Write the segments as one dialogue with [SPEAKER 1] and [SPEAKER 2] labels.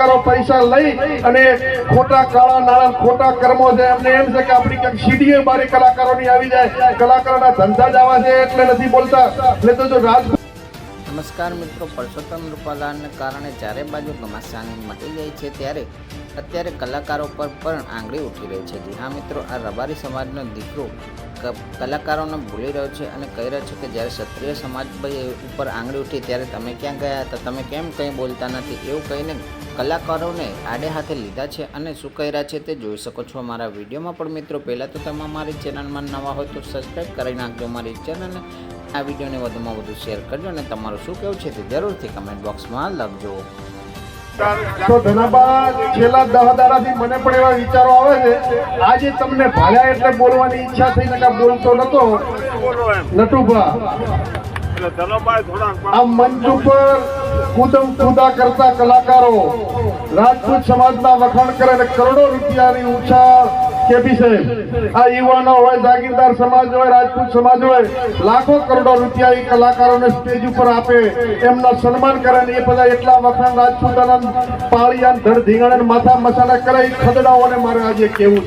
[SPEAKER 1] કલાકારો પૈસા લઈ અને ખોટા કાળા નાણાં, ખોટા કર્મો છે. એમને એમ છે કે આપણી ક્યાંક સીડીએ બારી કલાકારોની આવી જાય. કલાકારોના ધંધા જ આવા છે એટલે નથી બોલતા. એટલે તો જો રાજ
[SPEAKER 2] નમસ્કાર મિત્રો, પરસોત્તમ રૂપાલાને કારણે જ્યારે બાજુ ઘમાસાની મટી ગઈ છે ત્યારે અત્યારે કલાકારો પર પણ આંગળી ઉઠી રહી છે. જી હા મિત્રો, આ રબારી સમાજનો દીકરો કલાકારોને ભૂલી રહ્યો છે અને કહી રહ્યો છે કે જ્યારે ક્ષત્રિય સમાજ ઉપર આંગળી ઉઠી ત્યારે તમે ક્યાં ગયા હતા? તમે કેમ કંઈ બોલતા નથી? એવું કહીને કલાકારોને આડે હાથે લીધા છે અને શું કર્યા છે તે જોઈ શકો છો અમારા વિડીયોમાં. પણ મિત્રો, પહેલાં તો તમે અમારી ચેનલમાં નવા હોય તો સબસ્ક્રાઈબ કરી નાખજો મારી ચેનલને આ વિડીયોને વધુમાં વધુ શેર કરજો અને તમારું શું કહેવું છે તે જરૂરથી કમેન્ટ બોક્સમાં લખજો.
[SPEAKER 1] તો ધનાબા છેલ્લા દહ દાડાથી મને પણ એવા વિચારો આવે છે. આજે તમને ભાળ્યા એટલે બોલવાની ઈચ્છા થઈ નકા બોલતો નતો. નટુભા આ મંચ ઉપર કુદમ કુદા કરતા કલાકારો રાજપૂત સમાજના વખાણ કરે અને કરોડો રૂપિયાની ઊંચા કેપી સાહેબ આ યુવાનો હોય, જાગીરદાર સમાજ હોય, રાજપૂત સમાજ હોય, લાખો કરોડો રૂપિયા એ કલાકારોને સ્ટેજ ઉપર આપે, એમના સન્માન કરે એ બધા એટલા વખાણ રાજપૂતાના પાળિયા ધડ ધીંગણ માથા મસાલા કરે ખદડાઓને મારે આજે કેવું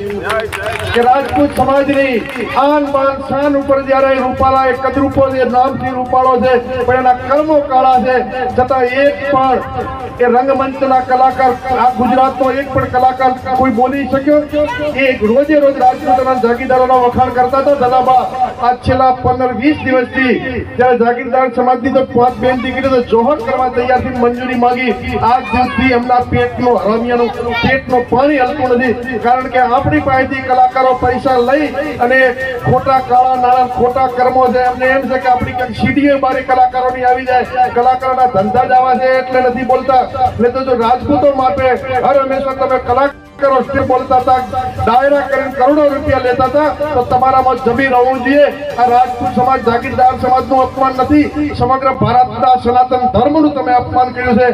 [SPEAKER 1] કે રાજપૂત સમાજની આન બાન શાન ઉપર જ્યારે રૂપાલા એ કદરૂપો છે નામથી રૂપાળો છે, પણ એના કર્મો કાળા છે, છતાં એક પણ એ રંગમંચના કલાકાર, આ ગુજરાતનો એક પણ કલાકાર કોઈ બોલી શક્યો? એ રોજે રોજ રાજપૂતના જાગીરદારોના વખાણ કરતા હતા. દાદાબા આજ છેલ્લા પંદર વીસ દિવસથી જ્યારે જાગીરદાર સમાજની તો પાંચ બેન દીકરી જોહર કરવા તૈયારથી મંજૂરી માંગી, આજ દિવસથી એમના પેટનો હરામિયાનું પેટનું પાણી હલતું નથી. કારણ કે આપણી પાસેથી કલાકારો પૈસા લઈ અને ખોટા કાળા નાણાં, ખોટા કર્મો છે, એમને એમ છે કે આપણી કંઈક સીડીએ બારી કલાકારોની આવી જાય. કલાકારોના ધંધા જ આવા છે, એટલે નથી બોલતા. એટલે તો જો રાજપૂતો માટે હર હંમેશા તમે કલાકારો કરો બોલતા હતા, ડાયરા કરીને કરોડો રૂપિયા લેતા હતા, તો તમારામાં જમીન હોવું જોઈએ. આ રાજપૂત સમાજ જાગીરદાર સમાજનું અપમાન નથી. સમગ્ર ભારતના સનાતન ધર્મનું તમે અપમાન કર્યું છે.